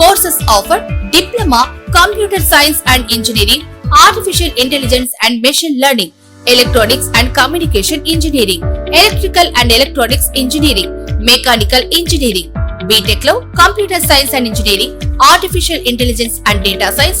courses offer diploma computer science and engineering artificial intelligence and machine learning electronics and communication engineering electrical and electronics engineering mechanical engineering B tech లో computer science and engineering artificial intelligence and data science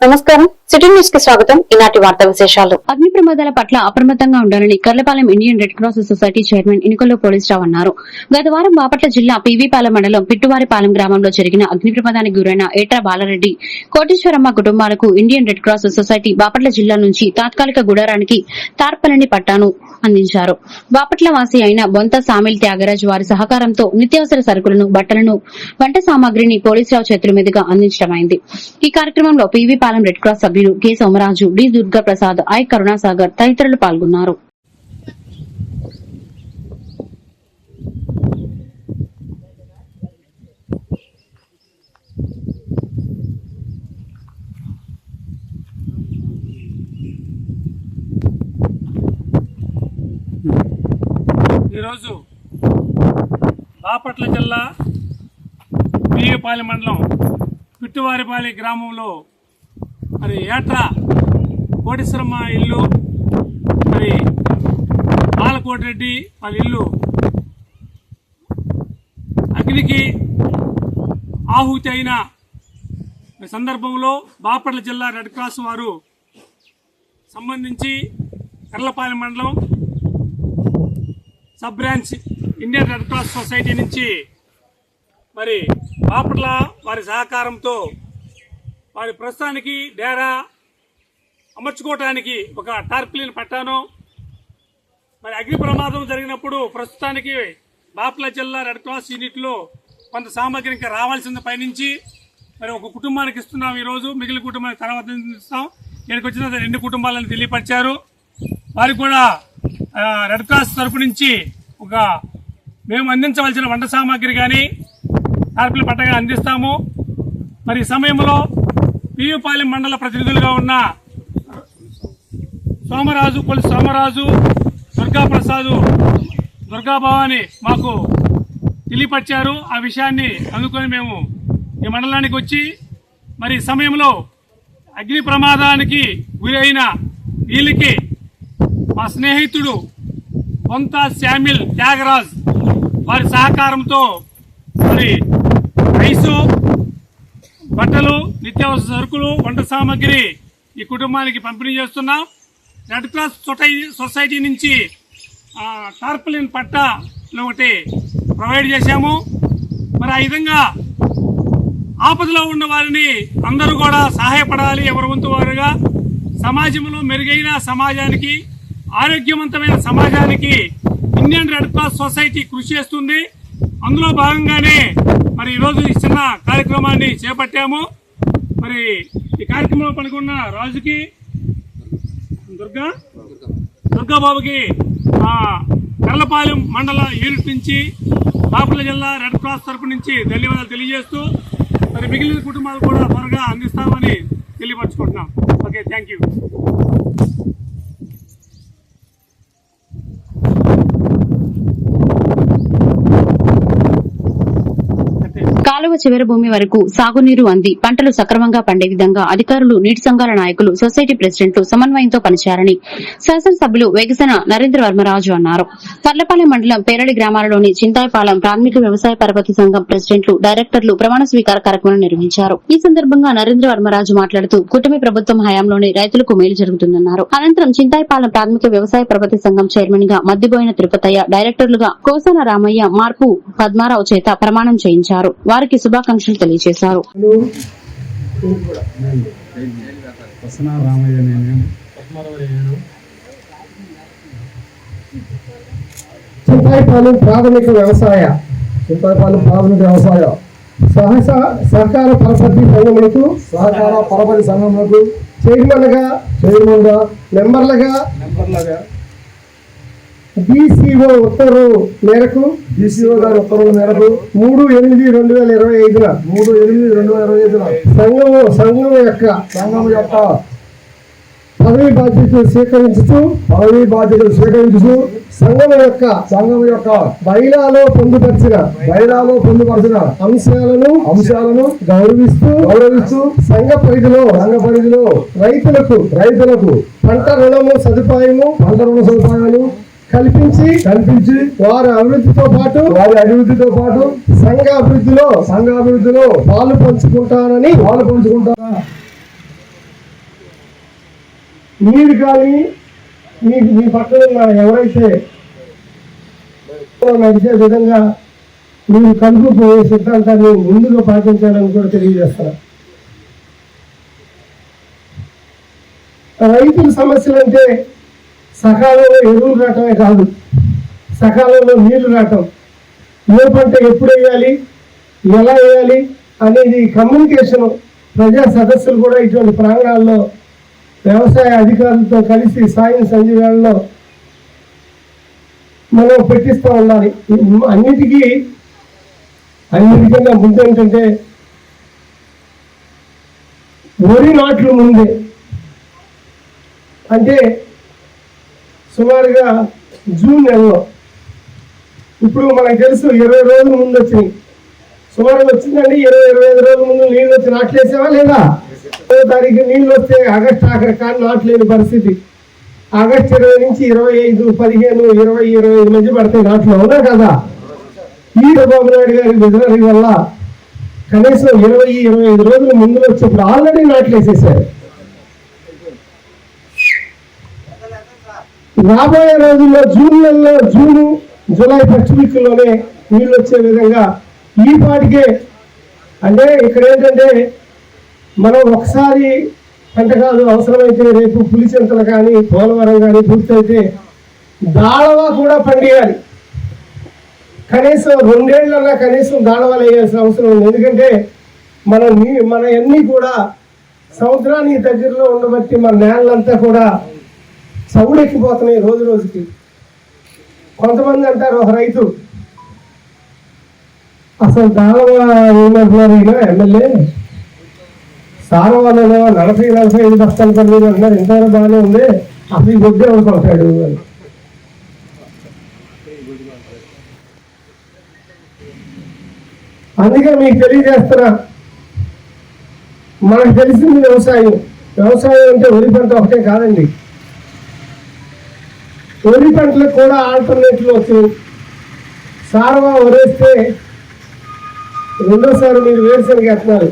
నమస్కారం. City న్యూస్కి స్వాగతం. ఈనాటి వార్తా విశేషాలు. అగ్ని ప్రమాదాల పట్ల అప్రమత్తంగా ఉండాలని Karlapalem Indian red cross society chairman Inukollu Polisarao అన్నారు. గత వారం బాపట్ల జిల్లా పీవీపాలెం మండలం పిట్టువారిపాలెం గ్రామంలో జరిగిన అగ్ని ప్రమాదానికి గురైన ఏట్రా బాలారెడ్డి కోటేశ్వరమ్మ కుటుంబాలకు Indian red cross society Bapatla జిల్లా నుంచి తాత్కాలిక గుడారానికి తార్పలని పట్టాను అందించారు. బాపట్ల వాసి అయిన బొంత సామిల్ త్యాగరాజ్ వారి సహకారంతో నిత్యావసర సరుకులను బట్టలను వంట సామాగ్రిని పోలీసురావు చేతుల మీదుగా అందించడమైంది. ఈ కార్యక్రమంలో పీవీ పీవీపాలెం రెడ్ క్రాస్ సభ్యులు K. Somaraju D. Durga Prasad I. Karunasagar తదితరులు పాల్గొన్నారు. ఈరోజు బాపట్ల జిల్లా బియ్యపాలెం మండలం పిట్టువారిపాలి గ్రామంలో మరి ఏట్రా కోటేశ్వరమ్మ ఇల్లు మరి బాలకోటిరెడ్డి వాళ్ళ ఇల్లు. అగ్నికి ఆహుతి అయిన సందర్భంలో బాపట్ల జిల్లా రెడ్ క్రాస్ వారు సంబంధించి కర్లపాలెం మండలం sub branch Indian red cross society నుంచి మరి బాపట్ల వారి సహకారంతో వారి ప్రస్తుతానికి డేరా అమర్చుకోవటానికి ఒక టార్పిలిన్ పట్టాను. మరి అగ్ని ప్రమాదం జరిగినప్పుడు ప్రస్తుతానికి బాపట్ల జిల్లా రెడ్ క్రాస్ యూనిట్లో కొంత సామాగ్రి ఇంకా రావాల్సింది పైనుంచి. మరి ఒక కుటుంబానికి ఇస్తున్నాం ఈరోజు మిగిలిన కుటుంబానికి తర్వాత ఇస్తాం. ఇక్కడికి వచ్చిన రెండు కుటుంబాలను తెలియపరిచారు. వారికి కూడా రెడ్ క్రాస్ తరపు నుంచి ఒక మేము అందించవలసిన వంట సామాగ్రి కానీ టార్పిల్ పట్టగా అందిస్తాము. మరి సమయంలో పియుపాలెం మండల ప్రతినిధులుగా ఉన్న సోమరాజు కొలి సోమరాజు దుర్గాప్రసాద్ దుర్గాభవాని మాకు తెలియపరిచారు. ఆ విషయాన్ని అందుకొని మేము ఈ మండలానికి వచ్చి మరి సమయంలో అగ్ని ప్రమాదానికి గురైన వీళ్ళకి మా స్నేహితుడు కొంత శామిల్ త్యాగరాజ్ వారి సహకారంతో మరి రైసు బట్టలు నిత్యావసర సరుకులు వంట సామాగ్రి ఈ కుటుంబానికి పంపిణీ చేస్తున్నాం. రెడ్ క్రాస్ సొసైటీ సొసైటీ నుంచి ఆ, టార్పలిన్ పట్టాలు ఒకటి ప్రొవైడ్ చేశాము. మరి ఆ విధంగా ఆపదలో ఉన్న వారిని అందరూ కూడా సహాయపడాలి ఎవరి వంతు వారుగా. సమాజంలో మెరుగైన సమాజానికి ఆరోగ్యవంతమైన సమాజానికి ఇండియన్ రెడ్ క్రాస్ సొసైటీ కృషి చేస్తుంది. అందులో భాగంగానే మరి ఈరోజు ఈ చిన్న కార్యక్రమాన్ని చేపట్టాము. మరి ఈ కార్యక్రమంలో పాల్గొన్న రాజుకి దుర్గా దుర్గాబాబుకి కర్లపాలెం మండల యూనిట్ నుంచి బాపట్ల జిల్లా రెడ్ క్రాస్ తరపు నుంచి ధన్యవాదాలు తెలియజేస్తూ మరి మిగిలిన కుటుంబాలు కూడా త్వరగా అందిస్తామని తెలియపరచుకుంటున్నాం. ఓకే థ్యాంక్ కాలువ చివరి భూమి వరకు సాగునీరు అంది. పంటలు సక్రమంగా పండే విధంగా అధికారులు నీటి సంఘాల నాయకులు సొసైటీ ప్రెసిడెంట్లు సమన్వయంతో పనిచేయాలని శాసనసభ్యులు వెగసన నరేంద్ర వర్మరాజు అన్నారు. తర్లపాలెం మండలం పేరడి గ్రామాలలోని చింతాయపాలెం ప్రాథమిక వ్యవసాయ పరపతి సంఘం ప్రెసిడెంట్లు డైరెక్టర్లు ప్రమాణ స్వీకార కార్యక్రమం నిర్వహించారు. ఈ సందర్భంగా నరేంద్ర వర్మరాజు మాట్లాడుతూ కూటమి ప్రభుత్వం హయాంలోనే రైతులకు మేలు జరుగుతుందన్నారు. అనంతరం చింతాయపాలెం ప్రాథమిక వ్యవసాయ పరపతి సంఘం చైర్మన్గా మద్దిబోయిన తిరుపతయ్య డైరెక్టర్లుగా కోసన రామయ్య మార్పు పద్మారావు చేత ప్రమాణం చేయించారు. వారికి శుభాకాంక్షలు తెలియజేశారు. చింతాయిపాలెం ప్రాథమిక వ్యవసాయ చింతాయిపాలెం ప్రాథమిక వ్యవసాయ. సహస సహకార పరపతి సంఘములకు సహకార పరపతి సంఘములకు చైర్మన్గా చైర్మన్గా మెంబర్లుగా మెంబర్లుగా డిసిఓ ఉత్తర్వు మేరకు డిసిఓ గారి ఉత్తర్వుల మేరకు మూడు ఎనిమిది రెండు వేల ఇరవై ఐదున మూడు ఎనిమిది రెండు వేల ఇరవై ఐదున సంఘము సంఘం యొక్క సంఘం యొక్క పదవి బాధ్యతలు స్వీకరించుతూ పదవి బాధ్యతలు స్వీకరించుతూ సంఘం యొక్క సంఘం యొక్క బైలాలో పొందుపరిచిన బైలాలో పొందుపరిచిన అంశాలను అంశాలను గౌరవిస్తూ గౌరవిస్తూ సంఘ పరిధిలో సంఘ పరిధిలో రైతులకు రైతులకు పంట రుణము సదుపాయము పంట రుణ సదుపాయాలు కల్పించి కల్పించి వారి అభివృద్ధితో పాటు వారి అభివృద్ధితో పాటు సంఘ అభివృద్ధిలో సంఘ అభివృద్ధిలో పాలు పంచుకుంటానని పాలు పంచుకుంటారా? మీరు కానీ మీ మీ పక్కన ఎవరైతే నడిచే విధంగా మీరు కలుపుకుపోయే సిద్ధాంతాన్ని ముందుగా పాటించాలని కూడా తెలియజేస్తారు రైతుల సమస్యలు అంటే సకాలంలో ఎరువులు రావటమే కాదు సకాలంలో నీళ్ళు రావటం ఏ పంట ఎప్పుడు వేయాలి ఎలా వేయాలి అనేది కమ్యూనికేషన్ ప్రజా సదస్సులు కూడా ఇటువంటి ప్రాంగణాల్లో వ్యవసాయ అధికారులతో కలిసి సాయం సంజీవాలలో మనం పెట్టిస్తూ ఉండాలి. అన్నిటికీ అన్నిటికన్నా ముందు ఏంటంటే వరి నాట్లు ముందే. అంటే సుమారుగా జూన్ నెలలో. ఇప్పుడు మనకు తెలుసు ఇరవై రోజుల ముందు వచ్చినాయి. సుమారుగా వచ్చిందండి ఇరవై ఇరవై ఐదు రోజుల ముందు నీళ్ళు వచ్చి నాట్లేసావా లేదా? ఇరవై తారీఖు నీళ్ళు వస్తే ఆగస్ట్ ఆఖరి కానీ నాట్లేని పరిస్థితి. ఆగస్ట్ ఇరవై నుంచి ఇరవై ఐదు పదిహేను ఇరవై ఇరవై ఐదు మధ్య పడతాయి నాట్లు అవునా కదా? ఈ చంద్రబాబు నాయుడు గారి విధానం వల్ల కనీసం ఇరవై ఇరవై ఐదు రోజుల ముందు వచ్చేప్పుడు ఆల్రెడీ నాట్లేసేసారు రాబోయే రోజుల్లో జూన్ నెలలో జూను జూలై ఫస్ట్ వీక్లోనే నీళ్ళు వచ్చే విధంగా ఈ పాటికే అంటే ఇక్కడ ఏంటంటే మనం ఒకసారి పంట కాదు అవసరమైతే రేపు పులిచెంతలు కానీ పోలవరం కానీ పూర్తయితే దాళవా కూడా పండియాలి. కనీసం రెండేళ్ళన్నా కనీసం దాళవాలు వేయాల్సిన అవసరం ఉంది. ఎందుకంటే మన నీ మన అన్నీ కూడా సముద్రానికి దగ్గరలో ఉండబట్టి మన నేలంతా కూడా చవుడెక్కిపోతున్నాయి రోజు రోజుకి. కొంతమంది అంటారు ఒక రైతు అసలు దానవ ఏమంటున్నారు ఈయన? ఎమ్మెల్యే సారవాళ్ళలో నలభై నలభై ఐదు బస్తాలు పడలేదు అంటున్నారు ఇంతవరకు బాగానే ఉంది అసలు ఈ బొడ్డే అనుకుంటాడు అని. అందుకే మీకు తెలియజేస్తున్నా మనకు తెలిసింది వ్యవసాయం. వ్యవసాయం అంటే వరి పంట ఒకటే కాదండి. వరి పంటలకు కూడా ఆల్టర్నేట్లు వచ్చాయి సారవా వరేస్తే రెండోసారి మీరు వేరుశనగ ఎత్తనాలి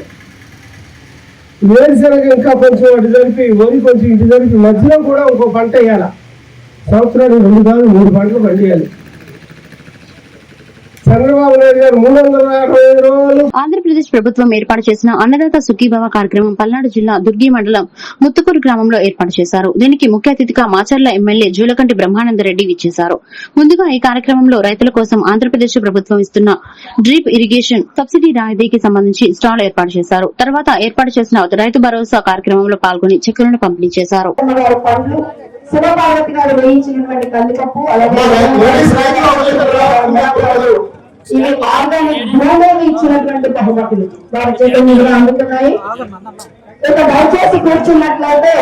వేరుశనగ ఇంకా కొంచెం అటు జరిపి వరి కొంచెం ఇటు జరిపి మధ్యలో కూడా ఇంకో పంట వేయాలి? సంవత్సరానికి రెండు కాదు మూడు పంటలు పండియాలి. చంద్రబాబు నాయుడు గారు మూడు వందల యాభై ఐదు రోజులు ఆంధ్రప్రదేశ్ ప్రభుత్వం ఏర్పాటు చేసిన అన్నదాత సుఖీభవ కార్యక్రమం పల్నాడు జిల్లా దుర్గి మండలం ముత్తుకూరు గ్రామంలో ఏర్పాటు చేశారు. దీనికి ముఖ్య అతిథిగా మాచర్ల ఎమ్మెల్యే జూలకంటి బ్రహ్మానందరెడ్డి విచ్చేశారు. ముందుగా ఈ కార్యక్రమంలో రైతుల కోసం ఆంధ్రప్రదేశ్ ప్రభుత్వం ఇస్తున్న డ్రిప్ ఇరిగేషన్ సబ్సిడీ రాయితీకి సంబంధించి స్టాల్ ఏర్పాటు చేశారు. తర్వాత ఏర్పాటు చేసిన రైతు భరోసా కార్యక్రమంలో పాల్గొని చెక్కులను పంపిణీ చేశారు. శివపార్వతి గారు వేయించినటువంటి కందిపప్పు అలాగే ఇవి ఆర్గానిక్ భూమి ఇచ్చినటువంటి బహుమతులు వారి చేత నిధులు అందుతున్నాయి. ఇక దయచేసి కూర్చున్నట్లయితే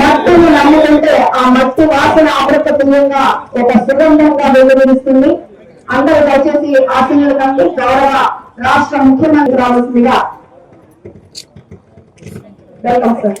మట్టిని నమ్ముకుంటే ఆ మట్టి వాసన అమృతతుల్యంగా ఒక సుగంధంగా వెలువరిస్తుంది. అందరూ దయచేసి ఆశీనులు కంటే గౌరవ రాష్ట్ర ముఖ్యమంత్రి రావాల్సిందిగా. వెల్కమ్ సార్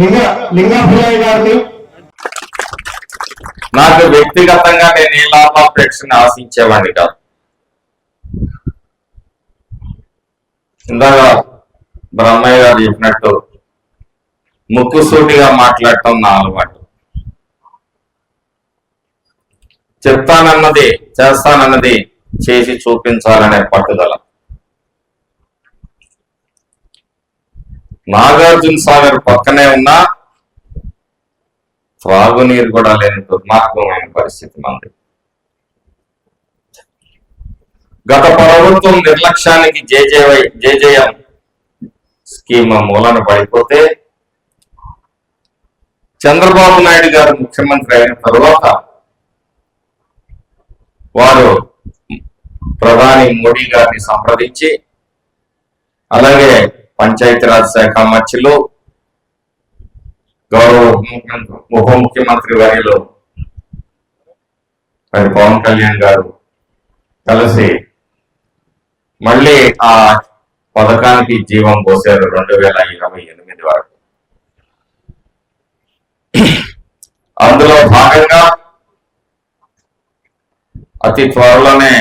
లింగ గారిని నాకు వ్యక్తిగతంగా నేను ఈ లాభాపేక్షను ఆశించేవాడిని కాదు. ఇందాక బ్రహ్మయ్య గారు చెప్పినట్టు ముక్కుసూటిగా మాట్లాడటం నా అలవాటు. చెప్తానన్నది చేస్తానన్నది చేసి చూపించాలనే పట్టుదల. నాగార్జున సాగర్ పక్కనే ఉన్నా త్రాగునీరు కూడా లేని దుర్మార్గమైన పరిస్థితి మనది గత ప్రభుత్వం నిర్లక్ష్యానికి జేజేవై జేజేఎం స్కీమ్ మూలన పడిపోతే చంద్రబాబు నాయుడు గారు ముఖ్యమంత్రి అయిన తరువాత వారు ప్రధాని మోడీ గారిని సంప్రదించి అలాగే పంచాయతీరాజ్ శాఖ మధ్యలో గౌరవ ఉప ముఖ్యమంత్రి వారిలో మరి పవన్ కళ్యాణ్ గారు కలిసి మళ్ళీ ఆ పథకానికి జీవం పోసారు రెండు వేల ఇరవై ఎనిమిది వరకు. అందులో భాగంగా అతి త్వరలోనే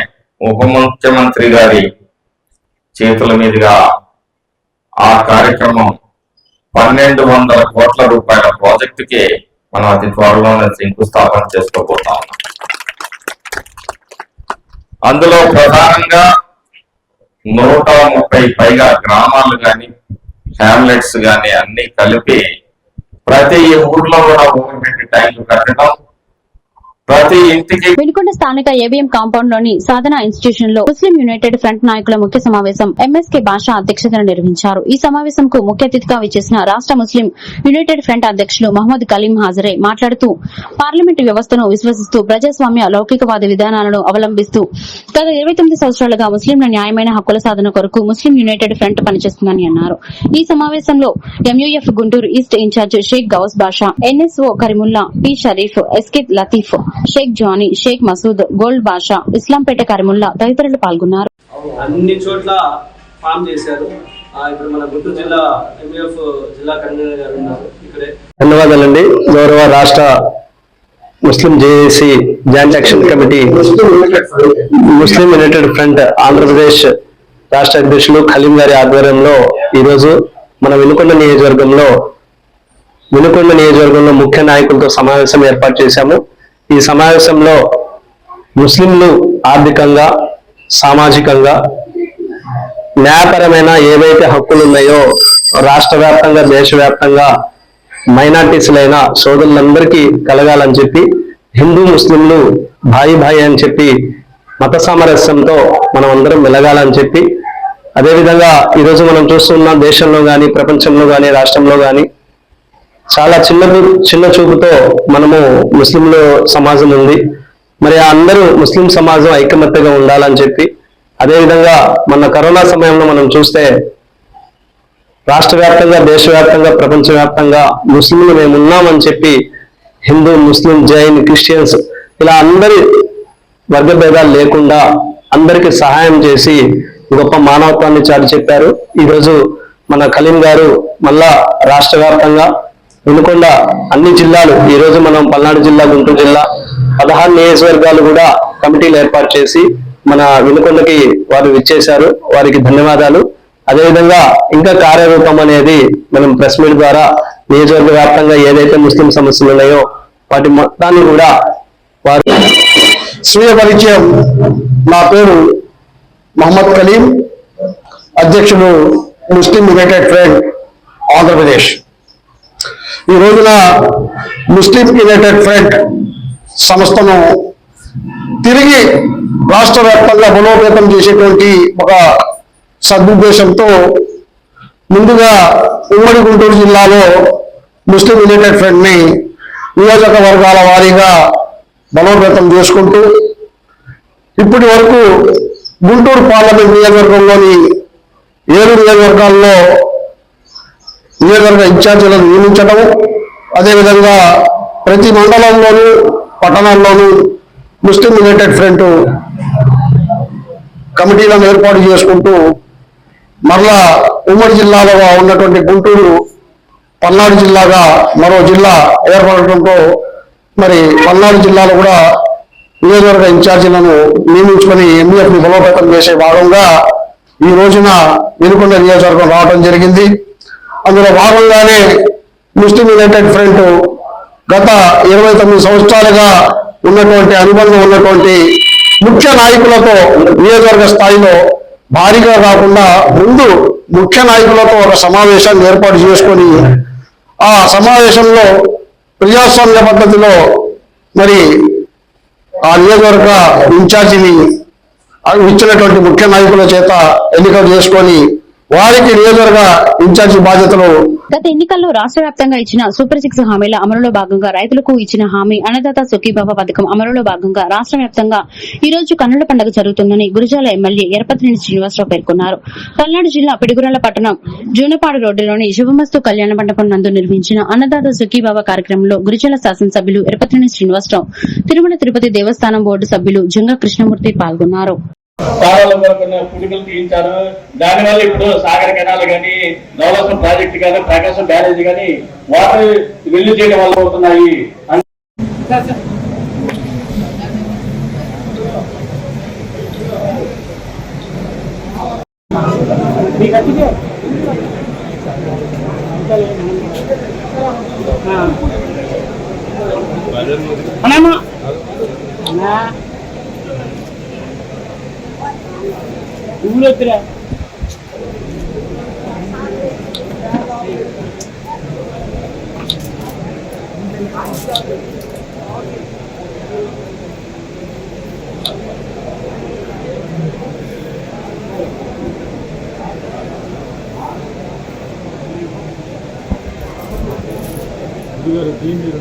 ఉప ముఖ్యమంత్రి గారి చేతుల మీదుగా ఆ కార్యక్రమం పన్నెండు వందల కోట్ల రూపాయల ప్రాజెక్టుకి మనం అతి త్వరలోనే శంకుస్థాపన చేసుకోబోతా ఉన్నాం. అందులో ప్రధానంగా నూట ముప్పై పైగా గ్రామాలు గాని హ్యామ్లెట్స్ గాని అన్ని కలిపి ప్రతి ఊర్లో కూడా ఓపెన్ పెట్టి ట్యాంకులు కట్టడం ప్రతి ఇంటికి వినుకొండ స్థానిక ఏబిఎం కాంపౌండ్లోని సాధన ఇన్స్టిట్యూషన్లో ముస్లిం యునైటెడ్ ఫ్రంట్ నాయకుల ముఖ్య సమావేశం ఎంఎస్కే భాష అధ్యక్షతన నిర్వహించారు. ఈ సమావేశంకు ముఖ్య అతిథిగా విచ్చేసిన రాష్ట ముస్లిం యునైటెడ్ ఫ్రంట్ అధ్యక్షులు మహమ్మద్ కలీం హాజరై మాట్లాడుతూ పార్లమెంటు వ్యవస్థను విశ్వసిస్తూ ప్రజాస్వామ్య లౌకికవాద విధానాలను అవలంబిస్తూ గత ఇరవై తొమ్మిది సంవత్సరాలుగా ముస్లింల న్యాయమైన హక్కుల సాధన కొరకు ముస్లిం యునైటెడ్ ఫ్రంట్ పనిచేస్తుందని అన్నారు. ఈ సమావేశంలో MUF Guntur east in charge Sheikh Gouse Basha NSO Karimulla P Sharif SK Latif Sheikh Jani Sheikh Masood gold Basha Islampeta Karimulla తదితరులు పాల్గొన్నారు. అన్ని చోట్ల ఫామ్ చేశారు. ఆ, ఇప్పుడు మన గుంటూరు జిల్లా ఎంఈఎఫ్ జిల్లా కన్వీనర్ గారు ఉన్నారు. ఇక్కడే. ధన్యవాదాలండి. గౌరవ రాష్ట్ర Muslim JAC joint action committee Muslim united front Andhra Pradesh రాష్ట్ర అధ్యక్షులు ఖలీం గారి ఆధ్వర్యంలో ఈరోజు మన వినుకొండ నియోజకవర్గంలో వినుకొండ నియోజకవర్గంలో ముఖ్య నాయకులతో సమావేశం ఏర్పాటు చేశాము. ఈ సమావేశంలో ముస్లింలు ఆర్థికంగా సామాజికంగా న్యాయపరమైన ఏవైతే హక్కులు ఉన్నాయో రాష్ట్ర వ్యాప్తంగా దేశవ్యాప్తంగా మైనార్టీస్లైన సోదరులందరికీ కలగాలని చెప్పి హిందూ ముస్లింలు భాయి భాయి అని చెప్పి మత సామరస్యంతో మనం అందరం మెలగాలని చెప్పి అదేవిధంగా ఈరోజు మనం చూస్తున్న దేశంలో కానీ ప్రపంచంలో కానీ రాష్ట్రంలో కానీ చాలా చిన్న చిన్న చూపుతో మనము ముస్లింల సమాజం ఉంది. మరి అందరూ ముస్లిం సమాజం ఐకమత్యగా ఉండాలని చెప్పి అదేవిధంగా మన కరోనా సమయంలో మనం చూస్తే రాష్ట్ర వ్యాప్తంగా దేశవ్యాప్తంగా ప్రపంచవ్యాప్తంగా ముస్లింలు మేము ఉన్నామని చెప్పి హిందూ ముస్లిం జైన్ క్రిస్టియన్స్ ఇలా అందరి వర్గ భేదాలు లేకుండా అందరికి సహాయం చేసి గొప్ప మానవత్వాన్ని చాటి చెప్పారు ఈరోజు మన కలీం గారు మళ్ళా రాష్ట్ర వ్యాప్తంగా వెనుకొండ అన్ని జిల్లాలు ఈ రోజు మనం పల్నాడు జిల్లా గుంటూరు జిల్లా పదహారు నియోజకవర్గాలు కూడా కమిటీలు ఏర్పాటు చేసి మన వెనుకొండకి వారు విచ్చేశారు. వారికి ధన్యవాదాలు. అదేవిధంగా ఇంకా కార్యరూపం అనేది మనం ప్రెస్ మీట్ ద్వారా నియోజకవర్గ వ్యాప్తంగా ఏదైతే ముస్లిం సమస్యలు ఉన్నాయో వాటి మొత్తాన్ని కూడా వారు స్వీయ పరిచయం. నా పేరు మహమ్మద్ కలీం అధ్యక్షుడు ముస్లిం యునైటెడ్ ఫ్రంట్ ఆంధ్రప్రదేశ్. ఈ రోజున ముస్లిం యునైటెడ్ ఫ్రంట్ సంస్థను తిరిగి రాష్ట్ర వ్యాప్తంగా బలోపేతం చేసేటువంటి ఒక సదుద్దేశంతో ముందుగా ఉమ్మడి గుంటూరు జిల్లాలో ముస్లిం యునైటెడ్ ఫ్రంట్ని నియోజకవర్గాల వారీగా బలోపేతం చేసుకుంటూ ఇప్పటి వరకు గుంటూరు పార్లమెంట్ నియోజకవర్గంలోని ఏడు నియోజకవర్గాల్లో నియోజకవర్గ ఇన్ఛార్జీలను నియమించడం అదేవిధంగా ప్రతి మండలంలోనూ పట్టణాల్లోనూ ముస్లిం యునైటెడ్ ఫ్రంట్ కమిటీలను ఏర్పాటు చేసుకుంటూ మరలా ఉమ్మడి జిల్లాలో ఉన్నటువంటి గుంటూరు పల్నాడు జిల్లాగా మరో జిల్లా ఏర్పడటంతో మరి పల్నాడు జిల్లాలో కూడా నియోజకవర్గ ఇన్ఛార్జీలను నియమించుకొని ఎంఈఎఫ్ని బలోపేతం చేసే భాగంగా ఈ రోజున వెనుకొండ నియోజకవర్గం రావడం జరిగింది. అందులో భాగంగానే ముస్లిం యునైటెడ్ ఫ్రంట్ గత ఇరవై తొమ్మిది సంవత్సరాలుగా ఉన్నటువంటి అనుబంధం ఉన్నటువంటి ముఖ్య నాయకులతో నియోజకవర్గ స్థాయిలో భారీగా కాకుండా ముందు ముఖ్య నాయకులతో ఒక సమావేశాన్ని ఏర్పాటు చేసుకొని ఆ సమావేశంలో ప్రజాస్వామ్య పద్ధతిలో మరి ఆ నియోజకవర్గ ఇన్ఛార్జిని ఇచ్చినటువంటి ముఖ్య నాయకుల చేత ఎన్నికలు చేసుకొని వారికి నియోజకవర్గ ఇన్ఛార్జి బాధ్యతలు. గత ఎన్నికల్లో రాష్ట్ర వ్యాప్తంగా ఇచ్చిన సూపర్ సిక్స్ హామీల అమలులో భాగంగా రైతులకు ఇచ్చిన హామీ అన్నదాత సుఖీబాబా పథకం అమలులో భాగంగా రాష్ట్ర వ్యాప్తంగా ఈ రోజు కన్నుల పండుగ జరుగుతుందని గురిజాల ఎమ్మెల్యే ఎరపతినేని శ్రీనివాసరావు పేర్కొన్నారు. పల్నాడు జిల్లా పిడుగురాల పట్టణం జూనపాడు రోడ్డులోని శుభమస్తు కళ్యాణ మండపం నందు నిర్మించిన అన్నదాత సుఖీబాబా కార్యక్రమంలో గురిజాల శాసనసభ్యులు ఎరపతినేని శ్రీనివాసరావు తిరుమల తిరుపతి దేవస్థానం బోర్డు సభ్యులు జంగ కృష్ణమూర్తి పాల్గొన్నారు. కాలువల వరకు పుడికలు తీయించారు దానివల్ల ఇప్పుడు సాగర్ కెనాల్ కానీ నవలసం ప్రాజెక్ట్ కానీ ప్రకాశం బ్యారేజ్ కానీ వాటర్ వెళ్ళి చేయడం వల్ల అవుతున్నాయి. தூரத்துல இது ஒரு தீங்கு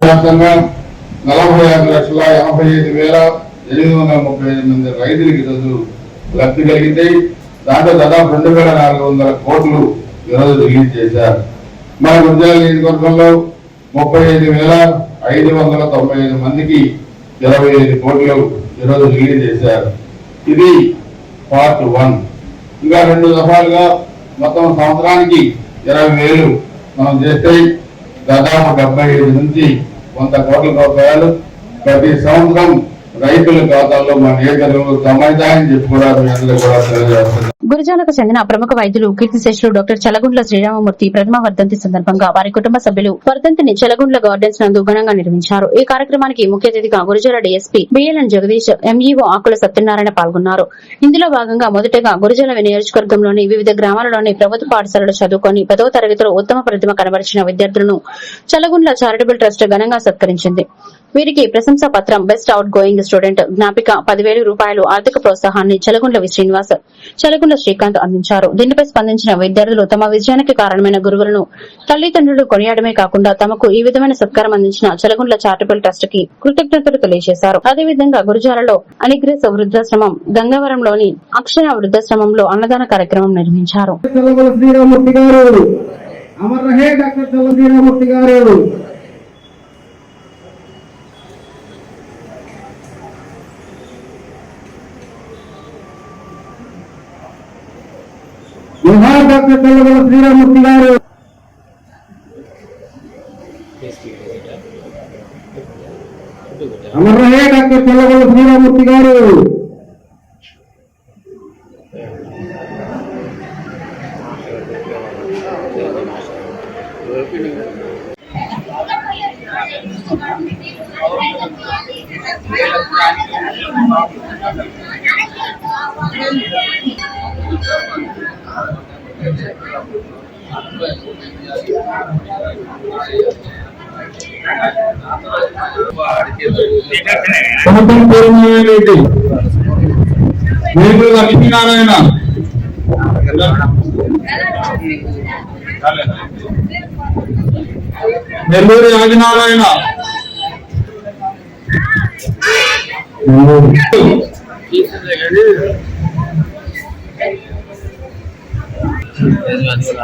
వ్యాప్తంగా నలభై ఆరు లక్షల యాభై ఐదు వేల ఎనిమిది వందల ముప్పై ఐదు మంది రైతులకు ఈరోజు లబ్ధి కలిగింది. దాంట్లో దాదాపు రెండు వేల నాలుగు వందల కోట్లు ఈరోజు రిలీజ్ చేశారు. మన గుంజాల నియోజకవర్గంలో ముప్పై ఐదు వేల ఐదు వందల తొంభై ఐదు మందికి ఇరవై ఐదు కోట్లు ఈరోజు రిలీజ్ చేశారు. ఇది పార్ట్ వన్. ఇంకా రెండు దఫాలుగా మొత్తం సంవత్సరానికి ఇరవై వేలు మనం చేస్తే దాదాపు డెబ్బై ఐదు నుంచి వంద కోట్ల రూపాయలు. ప్రతి సంవత్సరం రైతుల ఖాతాల్లో మన నేతలు జమైతాయని చెప్పి కూడా మీ అందరూ కూడా గురజాలకు చెందిన ప్రముఖ వైద్యులు కీర్తిశేషులు డాక్టర్ చలగుండ్ల శ్రీరామమూర్తి ప్రథమ వర్ధంతి సందర్భంగా వారి కుటుంబ సభ్యులు వర్ధంతిని చలగుండ్ల గార్డెన్స్ నందు ఘనంగా నిర్వహించారు. ఈ కార్యక్రమానికి ముఖ్య అతిథిగా Gurazala DSP BLN Jagadish MEO Akula Satyanarayana పాల్గొన్నారు. ఇందులో భాగంగా మొదటగా గురజాల నియోజకవర్గంలోని వివిధ గ్రామాలలోని ప్రభుత్వ పాఠశాలలో చదువుకొని పదవ తరగతిలో ఉత్తమ ప్రతిమ కనబరిచిన విద్యార్థులను చలగుండ్ల చారిటబుల్ ట్రస్ట్ ఘనంగా సత్కరించింది. వీరికి ప్రశంసా పత్రం బెస్ట్ అవుట్ గోయింగ్ స్టూడెంట్ జ్ఞాపిక పదివేల రూపాయలు ఆర్థిక ప్రోత్సాహాన్ని చలగుండ్ల వి శ్రీనివాస్ చలగుండ్ల శ్రీకాంత్ అందించారు. దీనిపై స్పందించిన విద్యార్థులు తమ విజయానికి కారణమైన గురువులను తల్లిదండ్రులు కొనియాడమే కాకుండా తమకు ఈ విధమైన సత్కారం అందించిన చలగుండ్ల చారిటబుల్ ట్రస్ట్కి కృతజ్ఞతలు తెలియజేశారు. అదేవిధంగా గురుజాలలో అనిగ్రేస్ వృద్ధాశ్రమం గంగవరంలోని అక్షర వృద్ధాశ్రమంలో అన్నదాన కార్యక్రమం నిర్వహించారు. అమర్ రహే డాక్టర్ శ్రీరామూర్తి గారు. డాక్టర్ తెల్లగొల శ్రీరామూర్తి గారు అమర్ డాక్టర్ తెల్లగొల శ్రీరామూర్తి గారు Thank you. పూర్ణరెడ్డి వేలు లక్ష్మీనారాయణ. నెల్లూరు ఆదినారాయణ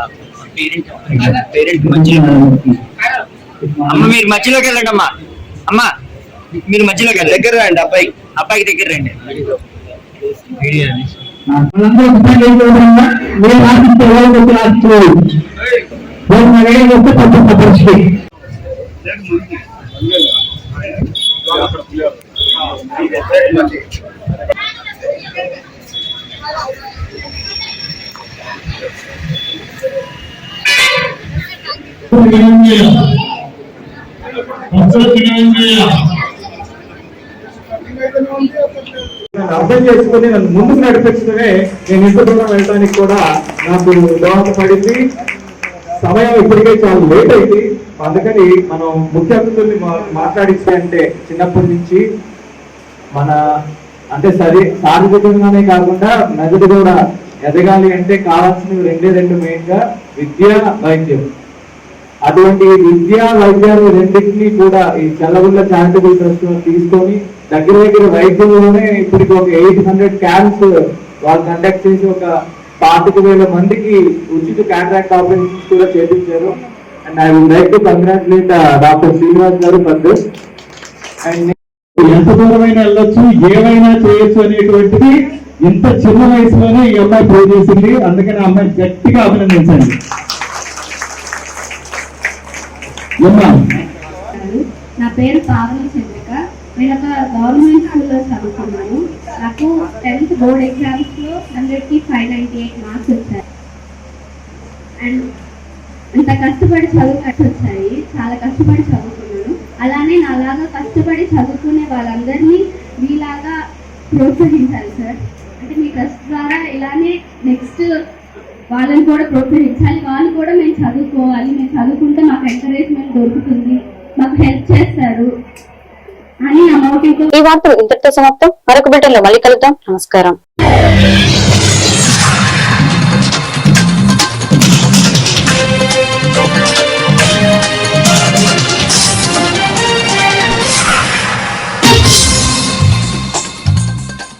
అమ్మ మీరు మధ్యలోకి వెళ్ళండి అమ్మా అమ్మా మీరు మధ్యలోకి వెళ్ళండి. దగ్గర రండి అబ్బాయి. అబ్బాయికి దగ్గర రండి. మనందరూ ఒకసారి ఏం చేద్దామా? మీరు ఆశిస్తే ఎవరికి వచ్చి ఆశించలేదు. మీరు మన ఏం చేస్తే తప్పకుండా పరిస్థితి. నన్ను అర్థం చేసుకుని నన్ను ముందుకు నడిపించడమే నేను ఇంత దూరం వెళ్ళడానికి కూడా నాకు దోహదపడింది సమయం ఇప్పటికే చాలా లేట్ అయింది. అందుకని మనం ముఖ్య అతిథుల్ని మా- మాట్లాడించి అంటే చిన్నప్పటి నుంచి మన అంటే సరి శారీరకంగానే కాకుండా మెదడు కూడా ఎదగాలి అంటే కావాల్సినవి రెండే రెండు మెయిన్గా విద్య వైద్యం. అటువంటి విద్యా వైద్యాలు రెండింటినీ కూడా ఈ చల్లగుల్ల చారిటబుల్ ట్రస్ట్ తీసుకొని దగ్గర దగ్గర వైద్యంలోనే ఇప్పటికి ఒక ఎయిట్ హండ్రెడ్ క్యాంప్స్ వాళ్ళు కండక్ట్ చేసి ఒక పాతిక వేల మందికి ఉచిత కాంట్రాక్ట్ ఆపరేషన్స్ కూడా చేపించారు. And I would like to congratulate doctor Srinivas garu for and ఎంత దూరమైనా వెళ్ళొచ్చు ఏమైనా చేయొచ్చు అనేటువంటిది ఇంత చిన్న వయసులోనే ఈ అమ్మాయి ప్రూవ్ చేసింది. అందుకని అమ్మాయి గట్టిగా అభినందించండి. నా పేరు పావని చంద్రిక. నేను ఒక గవర్నమెంట్ స్కూల్లో చదువుకున్నాను. నాకు టెన్త్ బోర్డ్ ఎగ్జామ్స్లో హండ్రెడ్కి ఫైవ్ నైంటీ ఎయిట్ మార్క్స్ వచ్చాయి. అండ్ అంత కష్టపడి చదువు వచ్చాయి. చాలా కష్టపడి చదువుకున్నాను. అలానే నాలాగా కష్టపడి చదువుకునే వాళ్ళందరినీ మీలాగా ప్రోత్సహించాలి సార్. అంటే మీ ట్రస్ట్ ద్వారా ఇలానే నెక్స్ట్ వాళ్ళని కూడా ప్రోత్సహించాలి. వాళ్ళు కూడా మేము చదువుకోవాలి. మేము చదువుకుంటే మాకు ఎంకరేజ్మెంట్ దొరుకుతుంది. మాకు హెల్ప్ చేస్తారు. అని ఆ మోటివ్తో ఈ వార్తలు ఇంతటితో సమాప్తం. మరొక బిడ్డలో మళ్ళీ కలుద్దాం. నమస్కారం.